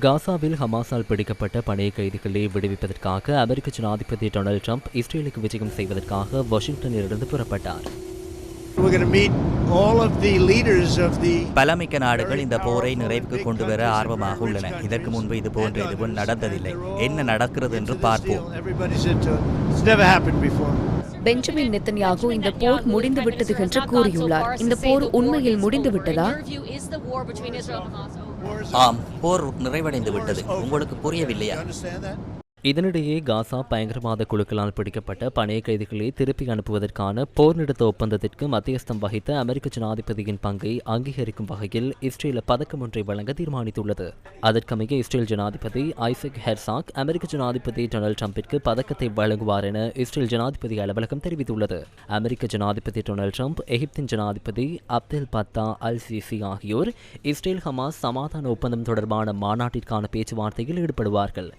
காசாவில் ஹமாஸால் பிடிக்கப்பட்ட பணைய கைதிகளை விடுவிப்பதற்காக அமெரிக்க ஜனாதிபதி டொனால்டு ட்ரம்ப் இஸ்ரேலுக்கு விஜயம் செய்வதற்காக வாஷிங்டனிலிருந்து புறப்பட்டார். பலமிக்க நாடுகள் இந்த போரை நிறைவுக்கு கொண்டு வர ஆர்வமாக உள்ளன. இதற்கு முன்பு இது போன்ற எதுவும் நடந்ததில்லை. என்ன நடக்கிறது என்று பார்ப்போம். பெஞ்சமின் நெத்தன்யாகு இந்த போர் முடிந்துவிட்டது என்று கூறியுள்ளார். இந்த போர் உண்மையில் முடிந்துவிட்டதா? ஆம் போர் நிறைவடைந்து விட்டது உங்களுக்கு புரியவில்லையா? இதனிடையே காசா பயங்கரவாத குழுக்களால் பிடிக்கப்பட்ட பணைய கைதிகளை திருப்பி அனுப்புவதற்கான போர் நிறுத்த ஒப்பந்தத்திற்கு மத்தியஸ்தம் வகித்த அமெரிக்க ஜனாதிபதியின் பங்கை அங்கீகரிக்கும் வகையில் இஸ்ரேல் பதக்கம் ஒன்றை வழங்க தீர்மானித்துள்ளது. அதற்கமைய இஸ்ரேல் ஜனாதிபதி ஐசக் ஹெர்சாக் அமெரிக்க ஜனாதிபதி டொனால்டு ட்ரம்பிற்கு பதக்கத்தை வழங்குவார் என இஸ்ரேல் ஜனாதிபதி அலுவலகம் தெரிவித்துள்ளது. அமெரிக்க ஜனாதிபதி டொனால்டு ட்ரம்ப் எகிப்தின் ஜனாதிபதி அப்தெல் பத்தா அல் சிசி ஆகியோர் இஸ்ரேல் ஹமாஸ் சமாதான ஒப்பந்தம் தொடர்பான மாநாட்டிற்கான பேச்சுவார்த்தையில் ஈடுபடுவார்கள்.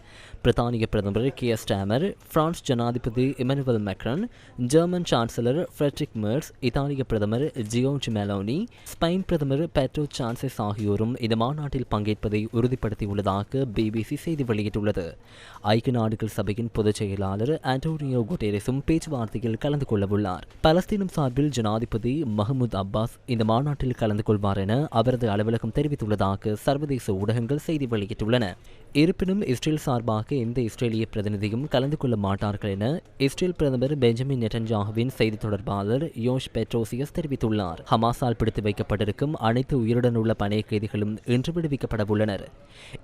பிரித்தானிய பிரதமர் கியர் ஸ்டாமர் பிரான்ஸ் ஜனாதிபதி Emmanuel Macron German chancellor Friedrich Merz இத்தாலிய பிரதமர் ஜியோஜ் மெலோனி ஸ்பெயின் பிரதமர் பெட்ரோ சான்சஸ் ஆகியோரும் இந்த மாநாட்டில் பங்கேற்பதை உறுதிப்படுத்தியுள்ளதாக பிபிசி செய்தி வெளியிட்டுள்ளது. ஐக்கிய நாடுகள் சபையின் பொதுச் செயலாளர் ஆண்டோனியோ குட்டேரஸும் பேச்சுவார்த்தையில் கலந்து கொள்ளவுள்ளார். பலஸ்தீனம் சார்பில் ஜனாதிபதி மஹமூத் அப்பாஸ் இந்த மாநாட்டில் கலந்து கொள்வார் என அவரது அலுவலகம் தெரிவித்துள்ளதாக சர்வதேச ஊடகங்கள் செய்தி வெளியிட்டுள்ளன. இருப்பினும் இஸ்ரேல் சார்பாக எந்த இஸ்ரேலிய பிரதிநிதியும் கலந்து கொள்ள மாட்டார்கள் என இஸ்ரேல் பிரதமர் பெஞ்சமின் நெட்டன்ஜாகுவின் செய்தி தொடர்பாளர் யோஷ் பெட்ரோசியஸ் தெரிவித்துள்ளார். ஹமாஸால் பிடித்து வைக்கப்பட்டிருக்கும் அனைத்து உயிருடன் உள்ள பணைய கைதிகளும் இன்று விடுவிக்கப்பட உள்ளனர்.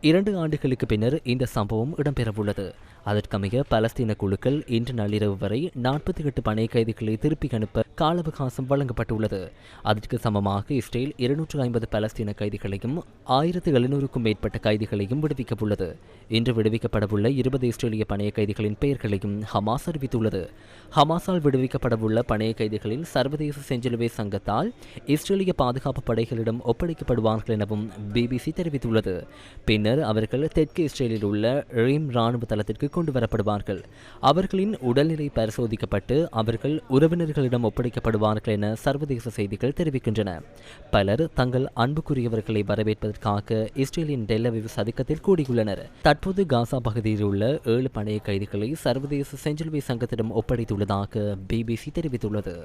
இரண்டு ஆண்டுகளுக்கு பின்னர் இந்த சம்பவம் இடம்பெறவுள்ளது. அதற்கமைய பலஸ்தீன குழுக்கள் இன்று நள்ளிரவு வரை நாற்பத்தி எட்டு பணைய கைதிகளை திருப்பி அனுப்ப கால அவகாசம் வழங்கப்பட்டுள்ளது. அதற்கு சமமாக இஸ்ரேல் இருநூற்று ஐம்பது பலஸ்தீன கைதிகளையும் ஆயிரத்து எழுநூறுக்கும் மேற்பட்ட கைதிகளையும் விடுவிக்கவுள்ளது இன்று விடுவிக்கப்படவுள்ள இருபது இஸ்ரேலிய பணைய கைதிகளின் பெயர்களையும் ஹமாஸ் அறிவித்துள்ளது. ஹமாஸால் விடுவிக்கப்படவுள்ள பணைய கைதிகளில் சர்வதேச செஞ்சிலுவை சங்கத்தால் இஸ்ரேலிய பாதுகாப்பு படைகளிடம் ஒப்படைக்கப்படுவார்கள் எனவும் பிபிசி தெரிவித்துள்ளது. பின்னர் அவர்கள் தெற்கு இஸ்ரேலில் உள்ள ரீம் ராணுவ தளத்திற்கு கொண்டு வரப்படுவார்கள் அவர்களின் உடல்நிலை பரிசோதிக்கப்பட்டு அவர்கள் உறவினர்களிடம் கண்காணிக்கப்படுவார்கள் என சர்வதேச செய்திகள் தெரிவிக்கின்றன. பலர் தங்கள் அன்புக்குரியவர்களை வரவேற்பதற்காக இஸ்ரேலின் டெல்லவிவ் சதுக்கத்தில் கூடியுள்ளனர். தற்போது காசா பகுதியில் உள்ள ஏழு பழைய கைதிகளை சர்வதேச செஞ்சிலுவை சங்கத்திடம் ஒப்படைத்துள்ளதாக பிபிசி தெரிவித்துள்ளது.